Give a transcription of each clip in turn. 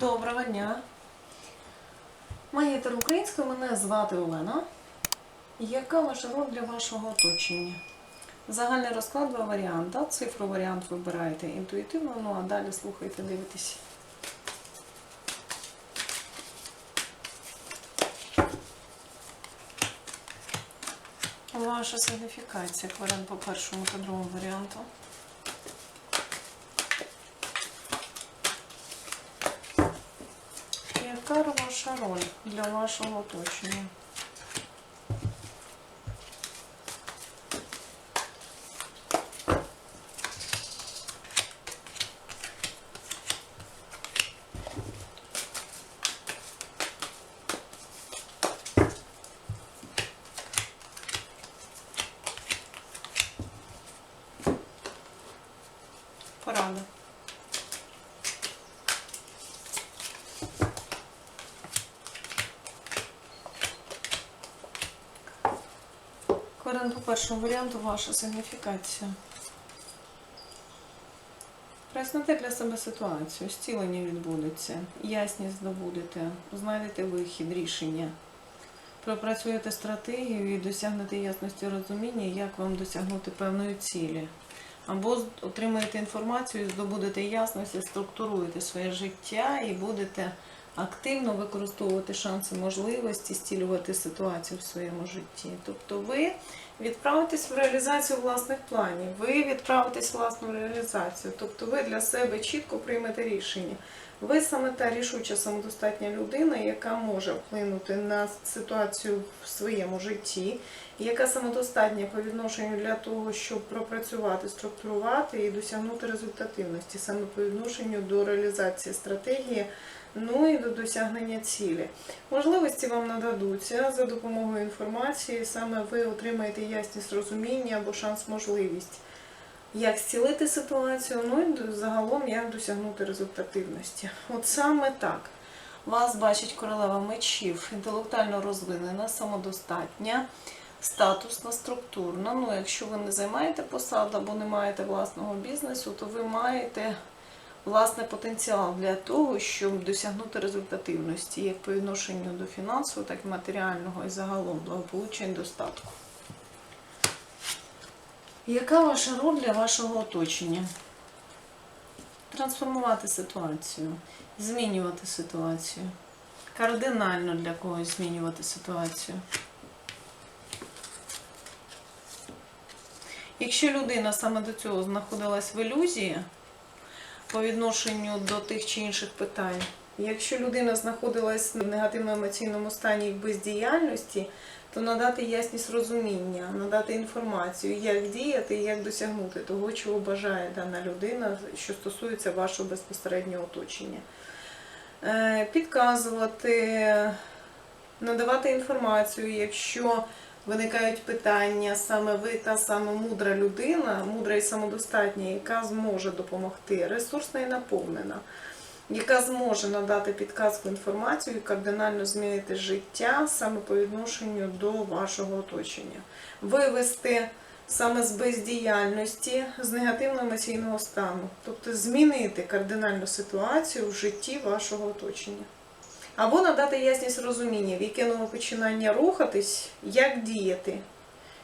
Доброго дня. Магітер українською, мене звати Олена. Яка ваша роль для вашого оточення? Загальний розклад два варіанти. Цифру варіант вибираєте інтуїтивно, ну а далі слухайте, дивитесь. Ваша сигніфікація кварен по першому та другому варіанту. Яка ваша роль для вашого оточення? Порада. Кварен по першому варіанту ваша сигніфікація. Проясните для себе ситуацію, зцілення відбудеться, ясність здобудете, знайдете вихід, рішення. Пропрацюєте стратегію і досягнете ясності розуміння, як вам досягнути певної цілі. Або отримаєте інформацію, здобудете ясність, структуруєте своє життя і будете активно використовувати шанси, можливості, стілювати ситуацію в своєму житті. Тобто ви відправитесь в реалізацію власних планів, ви відправитесь в власну реалізацію. Тобто ви для себе чітко приймете рішення. Ви саме та рішуча самодостатня людина, яка може вплинути на ситуацію в своєму житті, яка самодостатня по відношенню для того, щоб пропрацювати, структурувати і досягнути результативності, саме по відношенню до реалізації стратегії, ну і до досягнення цілі. Можливості вам нададуться за допомогою інформації, саме ви отримаєте ясність розуміння або шанс можливість. Як зцілити ситуацію, ну і загалом як досягнути результативності. От саме так. Вас бачить королева мечів, інтелектуально розвинена, самодостатня, статусна, структурна. Ну, якщо ви не займаєте посаду або не маєте власного бізнесу, то ви маєте власне потенціал для того, щоб досягнути результативності, як по відношенню до фінансового, так і матеріального і загалом благополуччя і достатку. Яка ваша роль для вашого оточення? Трансформувати ситуацію, змінювати ситуацію. Кардинально для когось змінювати ситуацію. Якщо людина саме до цього знаходилась в ілюзії по відношенню до тих чи інших питань, якщо людина знаходилась в негативно-емоційному стані бездіяльності, то надати ясність розуміння, надати інформацію, як діяти і як досягнути того, чого бажає дана людина, що стосується вашого безпосереднього оточення. Е, Підказувати, надавати інформацію, якщо виникають питання, саме ви та саме мудра людина, мудра і самодостатня, яка зможе допомогти, ресурсна і наповнена яка зможе надати підказку інформацію і кардинально змінити життя саме по відношенню до вашого оточення. Вивести саме з бездіяльності, з негативного емоційного стану, тобто змінити кардинальну ситуацію в житті вашого оточення. Або надати ясність розуміння, в нове починання рухатись, як діяти,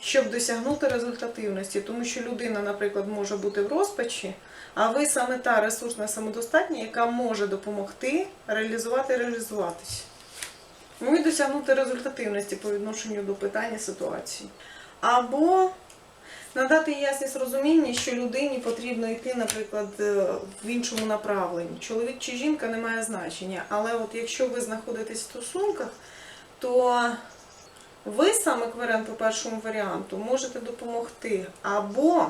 щоб досягнути результативності. Тому що людина, наприклад, може бути в розпачі, а ви саме та ресурсна самодостатня, яка може допомогти реалізувати і реалізуватись. Ну і досягнути результативності по відношенню до питання ситуації. Або надати ясність розуміння, що людині потрібно йти, наприклад, е, в іншому направленні. Чоловік чи жінка не має значення. Але от якщо ви знаходитесь в стосунках, то ви саме кварен по першому варіанту можете допомогти або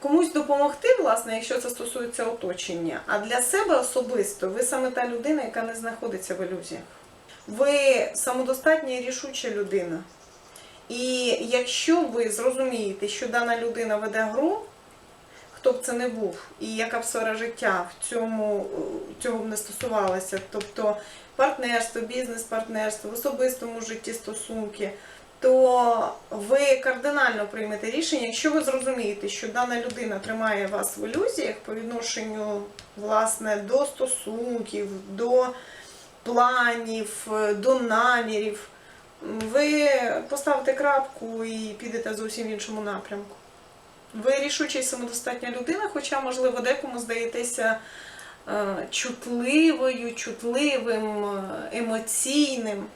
комусь допомогти, власне, якщо це стосується оточення, а для себе особисто ви саме та людина, яка не знаходиться в ілюзіях. Ви самодостатня і рішуча людина. І якщо ви зрозумієте, що дана людина веде гру, хто б це не був, і яка б сфера життя в цьому цього б не стосувалася, тобто партнерство, бізнес-партнерство, в особистому житті стосунки, то ви кардинально приймете рішення, якщо ви зрозумієте, що дана людина тримає вас в ілюзіях по відношенню власне до стосунків, до планів, до намірів, ви поставите крапку і підете зовсім в іншому напрямку. Ви рішуча і самодостатня людина, хоча, можливо, декому здаєтеся е, чутливою, чутливим, е, емоційним,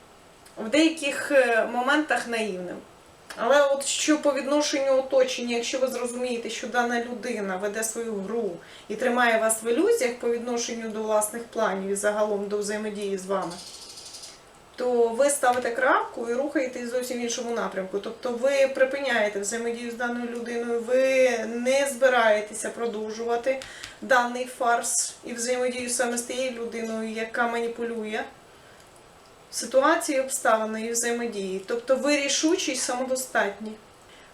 в деяких е, моментах наївним. Але от що по відношенню оточення, якщо ви зрозумієте, що дана людина веде свою гру і тримає вас в ілюзіях по відношенню до власних планів і загалом до взаємодії з вами, то ви ставите крапку і рухаєтесь зовсім в іншому напрямку. Тобто ви припиняєте взаємодію з даною людиною, ви не збираєтеся продовжувати даний фарс і взаємодію саме з тією людиною, яка маніпулює ситуації, обставини і взаємодії. Тобто ви рішучі й самодостатні.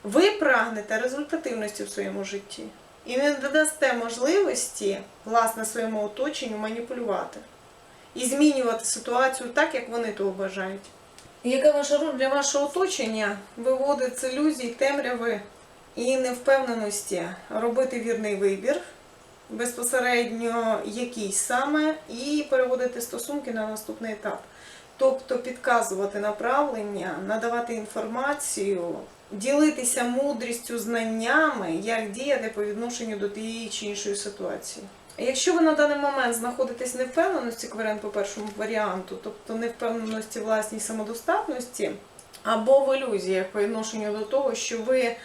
Ви прагнете результативності в своєму житті і не додасте можливості власне своєму оточенню маніпулювати і змінювати ситуацію так, як вони того бажають. Яка ваша роль для вашого оточення виводить з ілюзій, темряви і невпевненості робити вірний вибір, безпосередньо якийсь саме, і переводити стосунки на наступний етап. Тобто підказувати направлення, надавати інформацію, ділитися мудрістю, знаннями, як діяти по відношенню до тієї чи іншої ситуації. Якщо ви на даний момент знаходитесь в невпевненості, кваріант по першому варіанту, тобто невпевненості власній самодостатності, або в ілюзіях по відношенню до того, що ви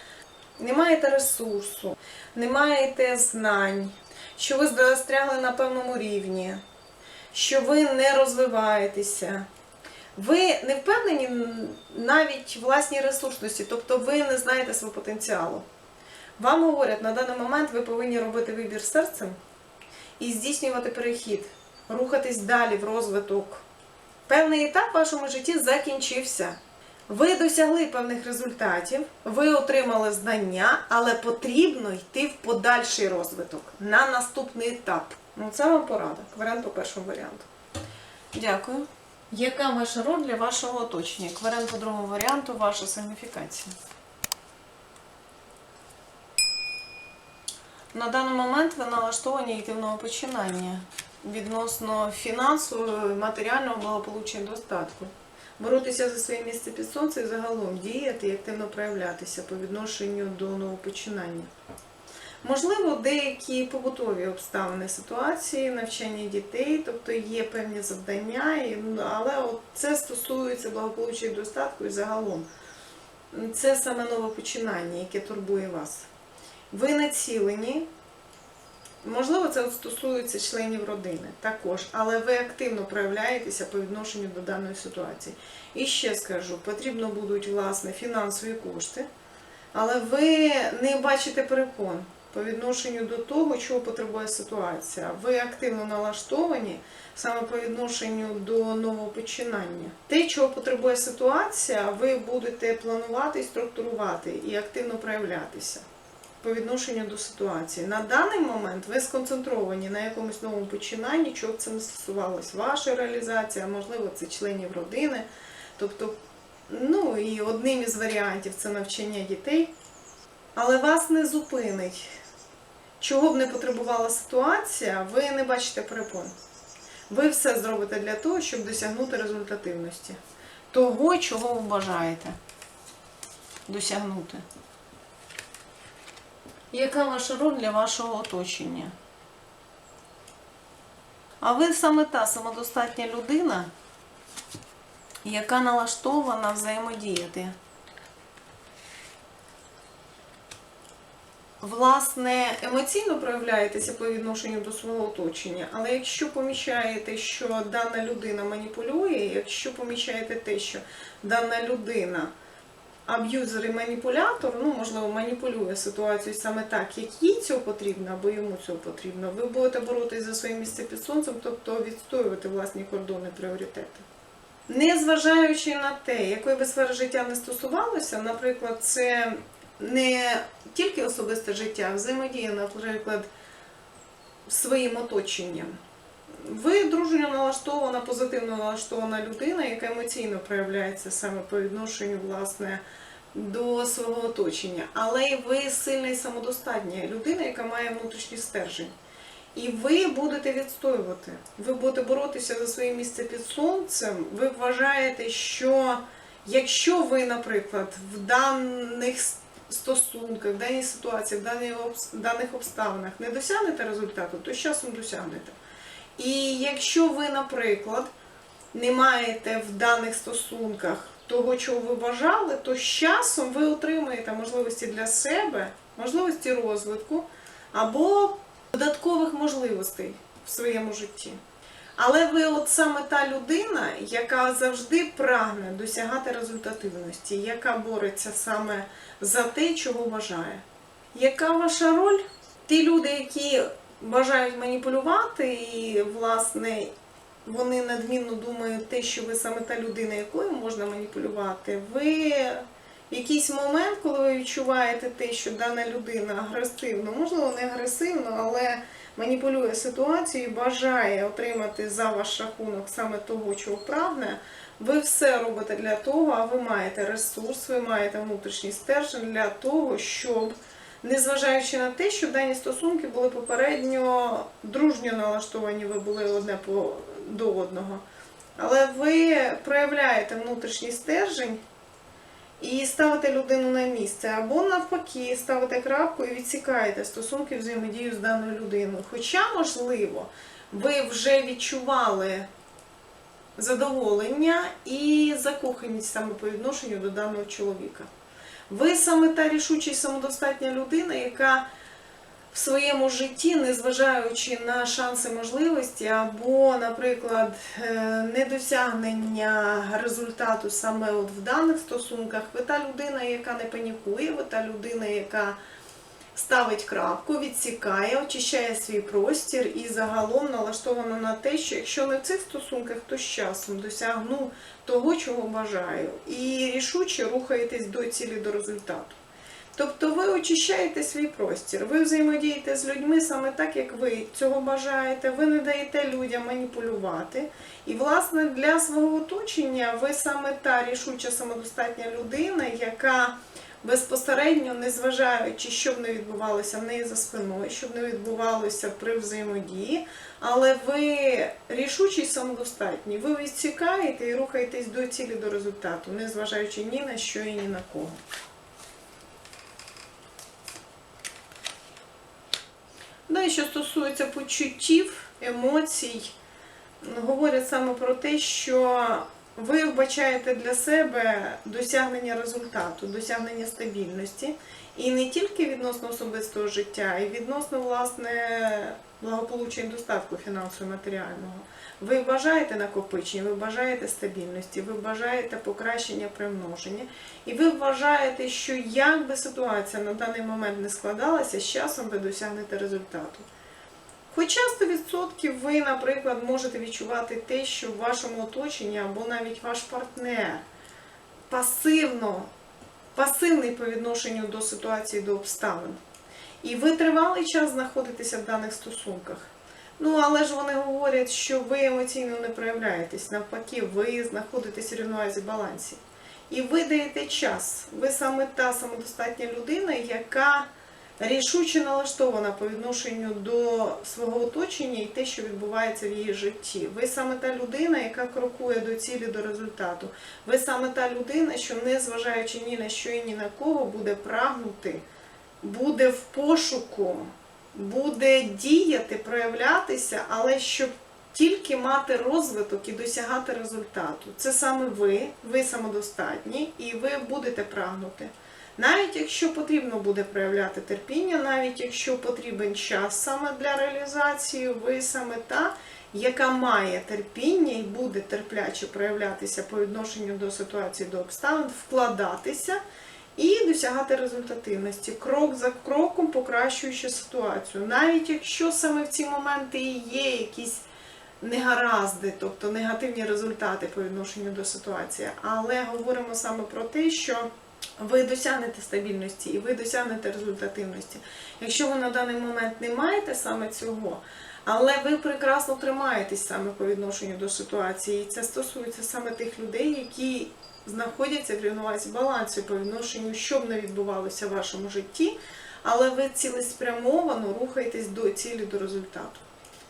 не маєте ресурсу, не маєте знань, що ви застрягли на певному рівні, що ви не розвиваєтеся. Ви не впевнені навіть власній ресурсності, тобто ви не знаєте свого потенціалу. Вам говорять, на даний момент ви повинні робити вибір серцем і здійснювати перехід, рухатись далі в розвиток. Певний етап в вашому житті закінчився. Ви досягли певних результатів, ви отримали знання, але потрібно йти в подальший розвиток на наступний етап. Ну, це вам порада. Варіант по першому варіанту. Дякую. Яка ваша роль для вашого оточення? Кваріант по другому варіанту ваша сигніфікація. На даний момент ви налаштовані йти в новопочинання відносно фінансового, матеріального благополуччя достатку. Боротися за своє місце під сонцем і загалом діяти і активно проявлятися по відношенню до новопочинання. Можливо, деякі побутові обставини ситуації, навчання дітей, тобто є певні завдання, але це стосується благополуччя і достатку і загалом. Це саме нове починання, яке турбує вас. Ви націлені, можливо, це стосується членів родини також, але ви активно проявляєтеся по відношенню до даної ситуації. І ще скажу, потрібно будуть власне фінансові кошти, але ви не бачите перепон по відношенню до того, чого потребує ситуація. Ви активно налаштовані саме по відношенню до нового починання. Те, чого потребує ситуація, ви будете планувати структурувати і активно проявлятися по відношенню до ситуації. На даний момент ви сконцентровані на якомусь новому починанні, чого б це не стосувалось. Ваша реалізація, можливо, це членів родини. Тобто, ну і одним із варіантів це навчання дітей. Але вас не зупинить. Чого б не потребувала ситуація, ви не бачите перепон. Ви все зробите для того, щоб досягнути результативності. Того, чого ви бажаєте досягнути. Яка ваша роль для вашого оточення? А ви саме та самодостатня людина, яка налаштована взаємодіяти. Власне, емоційно проявляєтеся по відношенню до свого оточення, але якщо помічаєте, що дана людина маніпулює, якщо помічаєте те, що дана людина аб'юзер і маніпулятор, ну, можливо, маніпулює ситуацією саме так, як їй цього потрібно, або йому цього потрібно, ви будете боротися за своє місце під сонцем, тобто відстоювати власні кордони, пріоритети. Незважаючи на те, якої би сфери життя не стосувалося, наприклад, це не тільки особисте життя, а взаємодія, наприклад, своїм оточенням. Ви дружньо налаштована, позитивно налаштована людина, яка емоційно проявляється саме по відношенню, власне, до свого оточення. Але й ви сильна і самодостатня людина, яка має внутрішній стержень. І ви будете відстоювати, ви будете боротися за своє місце під сонцем. Ви вважаєте, що якщо ви, наприклад, в даних стосунках, в даній ситуації, в даних обставинах не досягнете результату, то з часом досягнете. І якщо ви, наприклад, не маєте в даних стосунках того, чого ви бажали, то з часом ви отримаєте можливості для себе, можливості розвитку або додаткових можливостей в своєму житті. Але ви от саме та людина, яка завжди прагне досягати результативності, яка бореться саме за те, чого бажає. Яка ваша роль? Ті люди, які бажають маніпулювати, і, власне, вони надмінно думають те, що ви саме та людина, якою можна маніпулювати, ви якийсь момент, коли ви відчуваєте те, що дана людина агресивно, можливо, не агресивно, але маніпулює ситуацією, бажає отримати за ваш рахунок саме того, чого прагне, ви все робите для того, а ви маєте ресурс, ви маєте внутрішній стержень для того, щоб, незважаючи на те, що дані стосунки були попередньо дружньо налаштовані, ви були одне по, до одного. Але ви проявляєте внутрішній стержень і ставите людину на місце, або навпаки, ставите крапку і відсікаєте стосунки взаємодію з даною людиною. Хоча, можливо, ви вже відчували задоволення і закоханість саме по відношенню до даного чоловіка. Ви саме та рішуча і самодостатня людина, яка в своєму житті, незважаючи на шанси можливості, або, наприклад, е, недосягнення результату саме от в даних стосунках, ви та людина, яка не панікує, ви та людина, яка ставить крапку, відсікає, очищає свій простір і загалом налаштована на те, що якщо не в цих стосунках, то з часом досягну того, чого бажаю. І рішуче рухаєтесь до цілі, до результату. Тобто ви очищаєте свій простір, ви взаємодієте з людьми саме так, як ви цього бажаєте, ви не даєте людям маніпулювати. І, власне, для свого оточення ви саме та рішуча самодостатня людина, яка безпосередньо, незважаючи, що б не відбувалося в неї за спиною, що б не відбувалося при взаємодії, але ви рішучі й самодостатні, ви відсікаєте і рухаєтесь до цілі, до результату, незважаючи ні на що і ні на кого. Ну і що стосується почуттів, емоцій, говорять саме про те, що ви вбачаєте для себе досягнення результату, досягнення стабільності. І не тільки відносно особистого життя, і відносно власне благополуччя і достатку фінансово матеріального. Ви бажаєте накопичення, ви бажаєте стабільності, ви бажаєте покращення примноження, і ви вважаєте, що як би ситуація на даний момент не складалася, з часом ви досягнете результату. Хоча 100% ви, наприклад, можете відчувати те, що в вашому оточенні або навіть ваш партнер пасивно, пасивний по відношенню до ситуації, до обставин. І ви тривалий час знаходитеся в даних стосунках. Ну, але ж вони говорять, що ви емоційно не проявляєтесь. Навпаки, ви знаходитесь в рівновазі балансі. І ви даєте час. Ви саме та самодостатня людина, яка рішуче налаштована по відношенню до свого оточення і те, що відбувається в її житті. Ви саме та людина, яка крокує до цілі, до результату. Ви саме та людина, що не зважаючи ні на що і ні на кого, буде прагнути, буде в пошуку, буде діяти, проявлятися, але щоб тільки мати розвиток і досягати результату. Це саме ви, ви самодостатні, і ви будете прагнути. Навіть якщо потрібно буде проявляти терпіння, навіть якщо потрібен час саме для реалізації, ви саме та, яка має терпіння і буде терпляче проявлятися по відношенню до ситуації, до обставин, вкладатися і досягати результативності, крок за кроком покращуючи ситуацію. Навіть якщо саме в ці моменти і є якісь негаразди, тобто негативні результати по відношенню до ситуації, але говоримо саме про те, що ви досягнете стабільності і ви досягнете результативності. Якщо ви на даний момент не маєте саме цього, але ви прекрасно тримаєтесь саме по відношенню до ситуації, і це стосується саме тих людей, які знаходяться в рівновазі балансу по відношенню, що б не відбувалося в вашому житті, але ви цілеспрямовано рухаєтесь до цілі, до результату.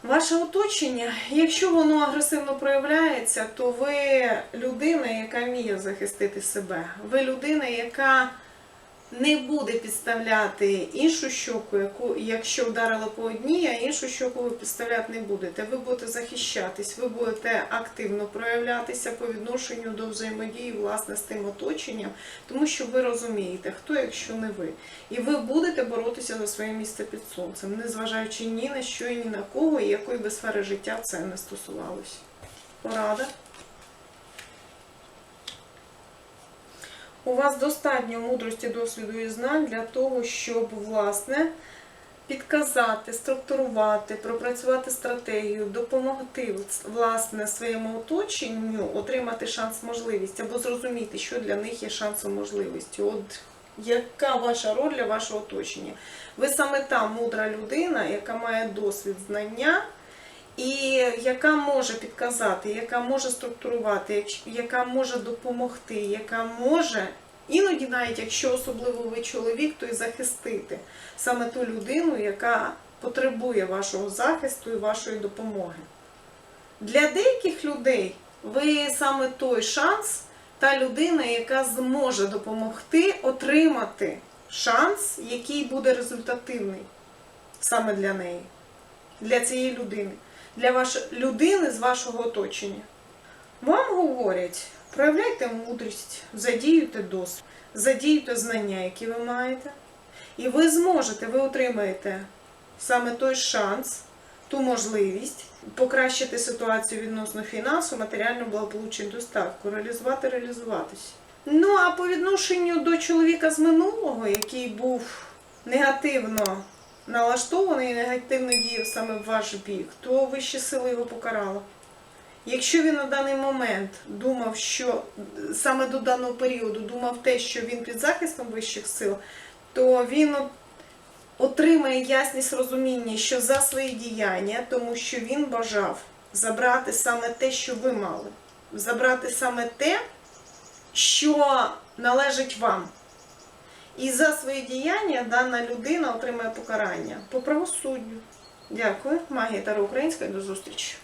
Ваше оточення, якщо воно агресивно проявляється, то ви людина, яка вміє захистити себе. Ви людина, яка не буде підставляти іншу щоку, яку, якщо вдарила по одній, а іншу щоку ви підставляти не будете. Ви будете захищатись, ви будете активно проявлятися по відношенню до взаємодії власне з тим оточенням, тому що ви розумієте, хто, якщо не ви. І ви будете боротися за своє місце під сонцем, незважаючи ні на що і ні на кого, і якої би сфери життя це не стосувалося. Порада. У вас достатньо мудрості, досвіду і знань для того, щоб власне підказати, структурувати, пропрацювати стратегію, допомогти власне своєму оточенню отримати шанс можливість або зрозуміти, що для них є шансом можливості. От яка ваша роль для вашого оточення? Ви саме та мудра людина, яка має досвід знання. І яка може підказати, яка може структурувати, яка може допомогти, яка може, іноді навіть якщо особливо ви чоловік, то й захистити саме ту людину, яка потребує вашого захисту і вашої допомоги. Для деяких людей ви саме той шанс, та людина, яка зможе допомогти отримати шанс, який буде результативний саме для неї, для цієї людини для вашої людини з вашого оточення. Вам говорять, проявляйте мудрість, задіюйте досвід, задіюйте знання, які ви маєте, і ви зможете, ви отримаєте саме той шанс, ту можливість покращити ситуацію відносно фінансу, матеріального благополуччя і достатку, реалізувати, реалізуватись. Ну а по відношенню до чоловіка з минулого, який був негативно налаштований і негативно діяв саме в ваш бік, то вищі сили його покарали. Якщо він на даний момент думав, що саме до даного періоду думав те, що він під захистом вищих сил, то він от- отримає ясність розуміння, що за свої діяння, тому що він бажав забрати саме те, що ви мали, забрати саме те, що належить вам. І за свої діяння дана людина отримає покарання по правосуддю. Дякую. Магія Таро Українська. До зустрічі.